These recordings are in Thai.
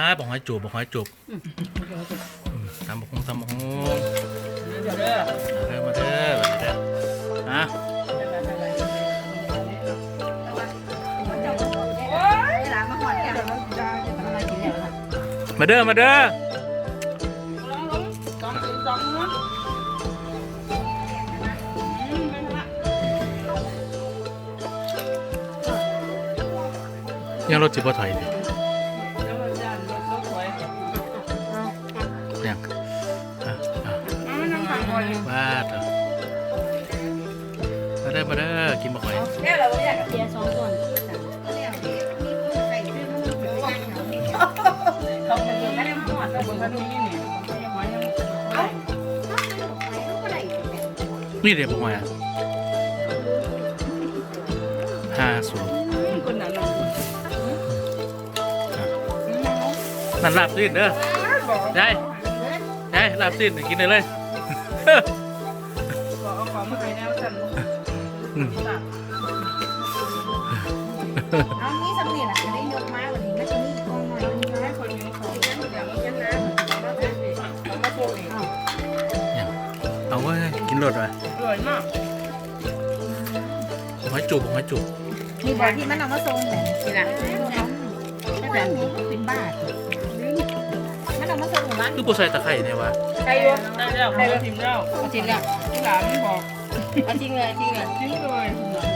อ่าบอกให้จูบบอกให้จูบอืมตำบักฮงตำบักฮงเด้อมาเด้อมาเด้อมาเด้ออะมาเด้อมาเด้อยังรถจิบว่าถอยดิแล้ว ก่อนว่าเถอะมาเด้อมาเด้อกินบักหอยแค่เราไม่อยากกับเบียร์สองส่วนเขาเป็นคนไม่ได้หมดแต่คนก็มีนี่ไม่ได้หมดยังเอ้านี่เดี๋ยวบักหอยอะห้าศูนย์คนนั้นเนาะนั่นลาบซีนเด้อบอกยายยายลาบซีนกินได้เลย เอานี้สำเร็จอะจะได้ยกมากกวันนี้น่าจะมีกองหน่อยวันนี้ให้คนมีของเดี๋ยวมันยันนะเอามาเป็นสิเอามาโปะอีกเอาเว้กินรสว่ะอร่อยมากบักหอยจูบบักหอยจูบมีบอที่มันเอามาทรงแบบนี่แหละถ้าแบบนี้เป็นบ้ามันเอามาทรงหรือวะคือผู้ใส่ตะไคร่เนี่ยวะใครวะได้แล้วใครวะทีมเราทีมแล้วที่หลานไม่บอก เอาจริงเ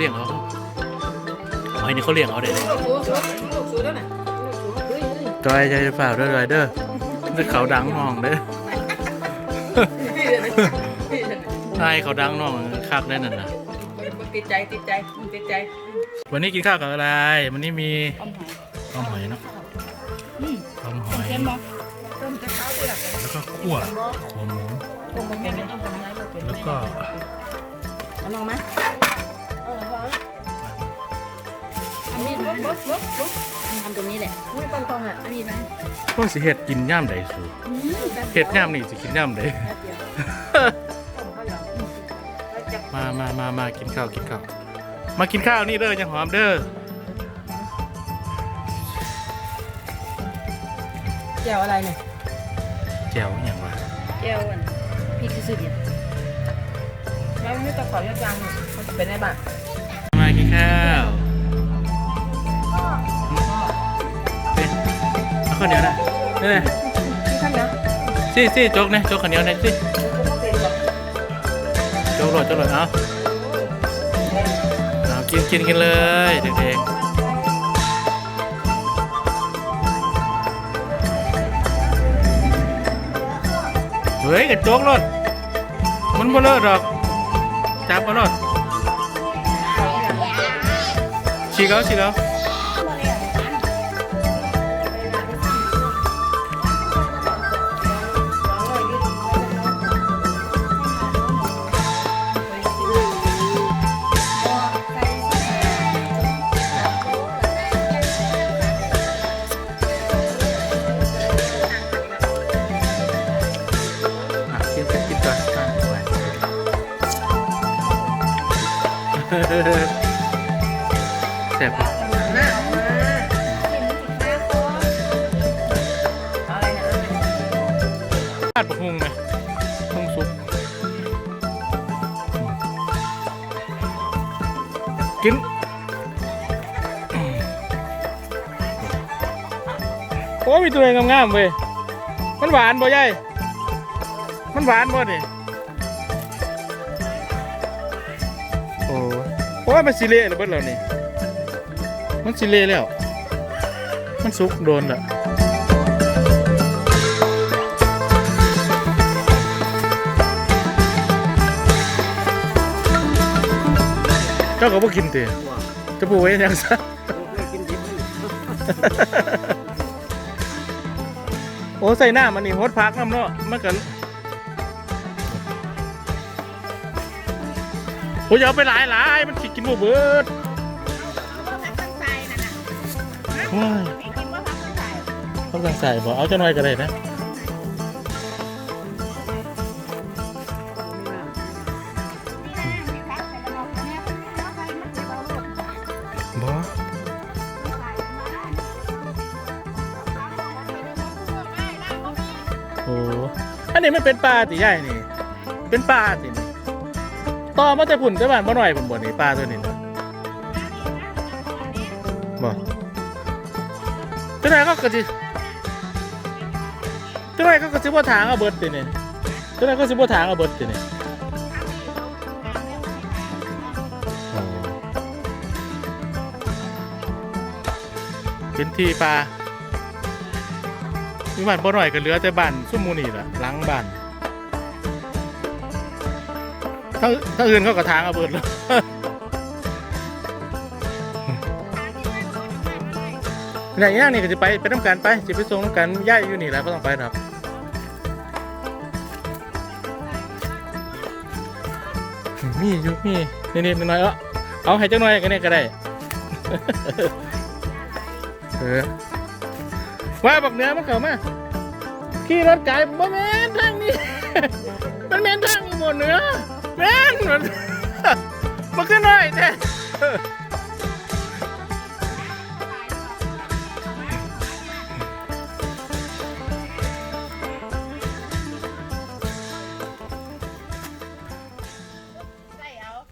เลี้ยงเอาหอยนี่เขาเลี้ยงเอาเด็ดลูกสูลูกสูแล้วน่ะจอยใจจะฝ่าเด้อจอยเด้อเด้อเขาดังน้องเด้อใช่เขาดังน้องคักได้นั่นน่ะติดใจติดใจติดใจ วันนี้กินข้าวกับอะไร วันนี้มีอ้อมหอยต้มหอยเนาะต้มหอยเค็มบ่ต้มจะข้าวเปลือกแล้วก็คั่วหัวหมูต้มเค็มต้มน้ำเค็มแล้วก็เอาลงม นนี้บุ๊บบุ๊บบุ๊บบุ๊บทำตรงนี้แหละอุ้ยตรงตรงอะอันนี้นะพวกสิเห็ดกินย่ามใดสูเห็ดย่ามนี่สิกินย่ามใดมามามามากินข้าวกินข้าวมากินข้าวนี่เด้อยังหอมเด้อแก้วอะไรเนี่ยแจ่วอหย่างวะแก้วอันพี่คือสุดเนี่ยแล้วไม่ต้องขอยกยางมันเป็นไงบ้างมากินข้าว ข้าวเหนียวนะนี่เลยข้างเดียวซี่ซี่โจ๊กเนี่ยโจ๊กข้าวเหนียวเนี่ยซี่โจ๊กโรดโจ๊กโรดเอาเอากินกินกินเลยเด็กๆเฮ้ยกับโจ๊กรถมันบ่เลิศหรอกจับมารถฉีกเอาฉีกเอา ซ่บปะอะไรเนี่ยราดปะฮุงไหมฮุงซุปกินโอ้มีตัวเองงามๆเว้ยมันหวานบ่ยายมันหวานบ่ดิโอ้เพราะว่ามันสิเละแล้วเบิดแล้วนี่ มันสิเละแล้ว มันสุกโดนละเจ้าก็บ่กินเติจะปูไว้ยังซะโอ้ใส่หน้ามันนี่โฮดพักน้ำเนาะมันกันโอ้ยเอาไปหลายหลายมันสิกินบ่เบิด ว้ายให้กินว่าพักตั้งใจต้องสั่งใส่บ่เอาจะน้อยก็ได้นะพักใส่กระบอกเนี่ยพักไปมันจะเบาลงบ่ใส่มาได้ได้ก็มีโอ้อันนี้มันเป็นปลาติใหญ่นี่ เป็นปลาตินี่ต่อมาแต่พุ่นแต่บ้านบ่หน่อยพุ่นบ่นี่ปลาตัวนี้ จังไดก็กะสิจังไดก็กะสิบ่ถางเอาเบิดตินี่จังไดก็สิบ่ถางเอาเบิดตินี่เป็นที่ปลามีบ้านบ่หน่อยก็เหลือแต่บ้านซุ่มหมูนี่แหละหลังบ้านถ้าถ้าอื่นเขาก็ทางเอาเบิดแล้ว ไหนย่างนี่ก็จะไปไปน้ำกันไปจะไปส่งน้ำกันย่ายอยู่นี่แหละก็ต้องไปครับมีอยู่มีนิดๆหน่อยๆเออเอาให้เจังหน่อยกันเนี่ยก็ได้เออว่าบักเหนือมันเข้ามาขี่รถไก่บ่แม่นทางนี้ มันแม่นทางนี้หมดเหนือแม่นมันมันขึ้นหน่อยแท้